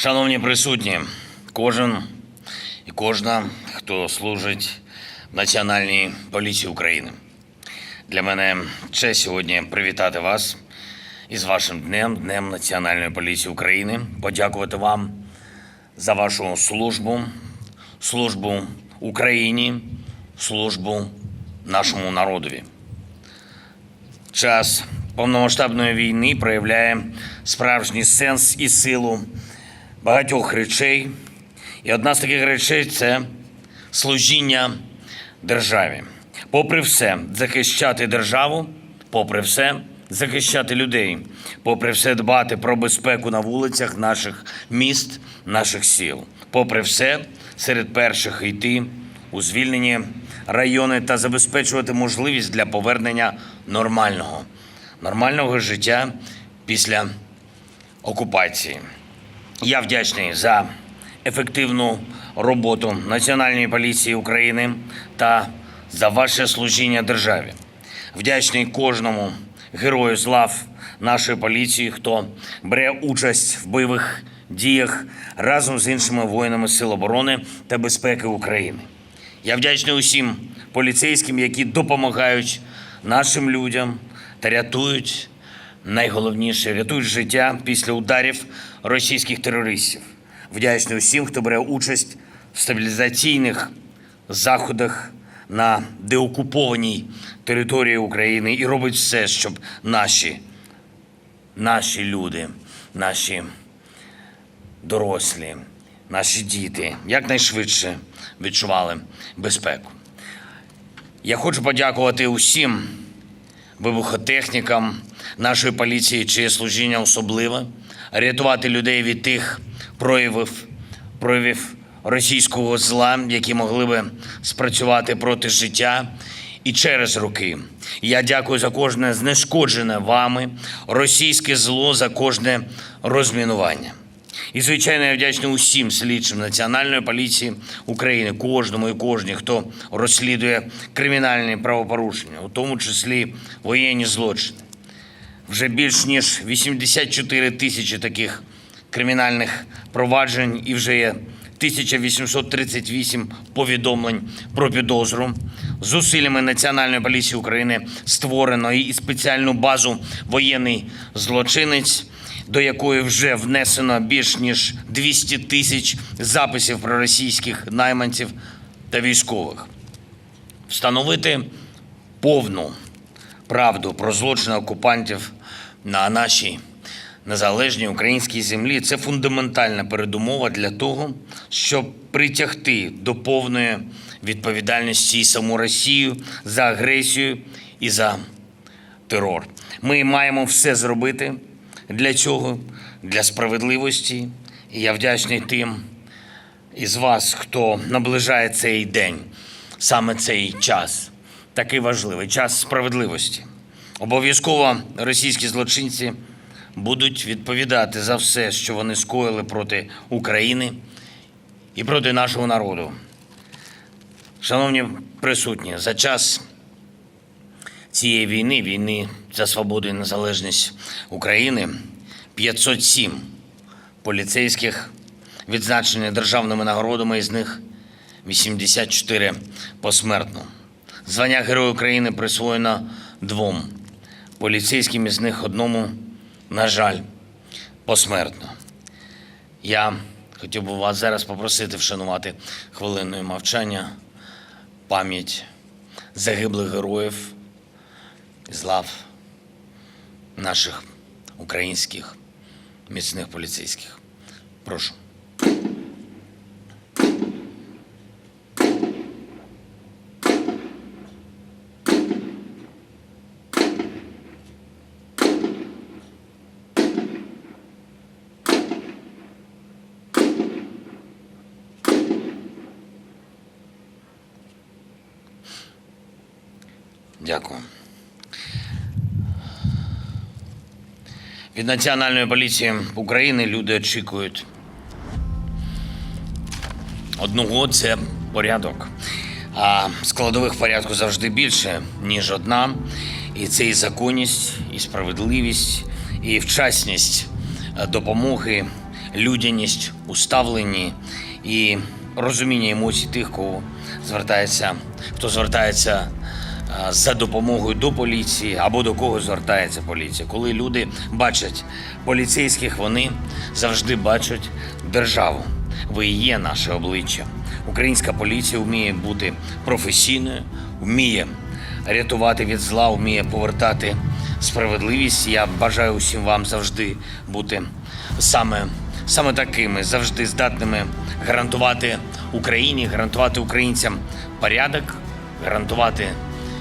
Шановні присутні, кожен і кожна, хто служить в Національній поліції України. Для мене честь сьогодні привітати вас із вашим днем, Днем Національної поліції України, подякувати вам за вашу службу, службу Україні, службу нашому народові. Час повномасштабної війни проявляє справжній сенс і силу багатьох речей. І одна з таких речей це служіння державі. Попри все, захищати державу, попри все, захищати людей, попри все дбати про безпеку на вулицях наших міст, наших сіл. Попри все, серед перших йти у звільнені райони та забезпечувати можливість для повернення нормального, нормального життя після окупації. Я вдячний за ефективну роботу Національної поліції України та за ваше служіння державі. Вдячний кожному герою з лав нашої поліції, хто бере участь в бойових діях разом з іншими воїнами Сил оборони та безпеки України. Я вдячний усім поліцейським, які допомагають нашим людям та рятують найголовніше рятують життя після ударів російських терористів. Вдячний усім, хто бере участь в стабілізаційних заходах на деокупованій території України і робить все, щоб наші, наші люди, наші дорослі, наші діти якнайшвидше відчували безпеку. Я хочу подякувати усім вибухотехнікам нашої поліції, чиє служіння особливе, рятувати людей від тих проявів, проявів російського зла, які могли би спрацювати проти життя і через роки. Я дякую за кожне знешкоджене вами російське зло, за кожне розмінування. І, звичайно, я вдячний усім слідчим Національної поліції України, кожному і кожній, хто розслідує кримінальні правопорушення, у тому числі воєнні злочини. Вже більш ніж 84 тисячі таких кримінальних проваджень і вже є 1838 повідомлень про підозру. Зусиллями Національної поліції України створено і спеціальну базу воєнний злочинець, до якої вже внесено більш ніж 200 тисяч записів про російських найманців та військових. Встановити повну правду про злочини окупантів на нашій незалежній українській землі це фундаментальна передумова для того, щоб притягти до повної відповідальності і саму Росію за агресію і за терор. Ми маємо все зробити для цього, для справедливості. І я вдячний тим із вас, хто наближає цей день, саме цей час, такий важливий час справедливості. Обов'язково російські злочинці будуть відповідати за все, що вони скоїли проти України і проти нашого народу. Шановні присутні, за час цієї війни, війни за свободу і незалежність України, 507 поліцейських відзначені державними нагородами, із них 84 посмертно. Звання Героя України присвоєно двом поліцейським, із них одному, на жаль, посмертно. Я хотів би вас зараз попросити вшанувати хвилиною мовчання пам'ять загиблих героїв з лав наших українських міцних поліцейських. Прошу. Дякую. Від Національної поліції України люди очікують одного це порядок. А складових порядку завжди більше, ніж одна. І це і законність, і справедливість, і вчасність допомоги людяність, уставлені і розуміння емоцій тих, кого звертається, хто звертається за допомогою до поліції або до кого звертається поліція. Коли люди бачать поліцейських, вони завжди бачать державу. Ви є наше обличчя. Українська поліція вміє бути професійною, вміє рятувати від зла, вміє повертати справедливість. Я бажаю усім вам завжди бути саме, саме такими, завжди здатними гарантувати Україні, гарантувати українцям порядок, гарантувати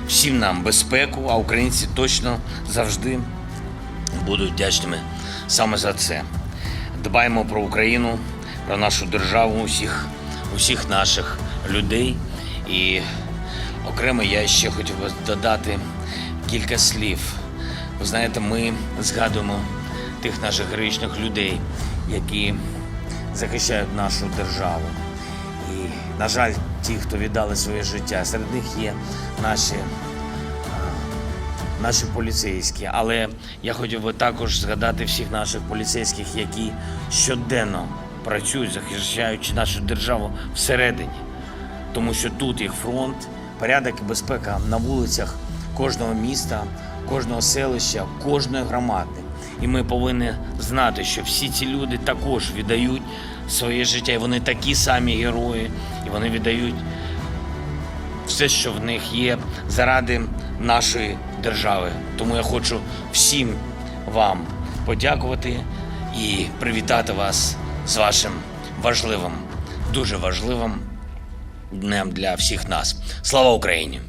всім нам безпеку, а українці точно завжди будуть вдячними саме за це. Дбаємо про Україну, про нашу державу, усіх, усіх наших людей. І окремо я ще хотів би додати кілька слів. Ви знаєте, ми згадуємо тих наших героїчних людей, які захищають нашу державу. І, на жаль, ті, хто віддали своє життя, серед них є наші наші поліцейські. Але я хотів би також згадати всіх наших поліцейських, які щоденно працюють, захищаючи нашу державу всередині. Тому що тут їх фронт, порядок і безпека на вулицях кожного міста, кожного селища, кожної громади. І ми повинні знати, що всі ці люди також віддають своє життя, і вони такі самі герої, і вони віддають все, що в них є, заради нашої держави. Тому я хочу всім вам подякувати і привітати вас з вашим важливим, дуже важливим днем для всіх нас. Слава Україні!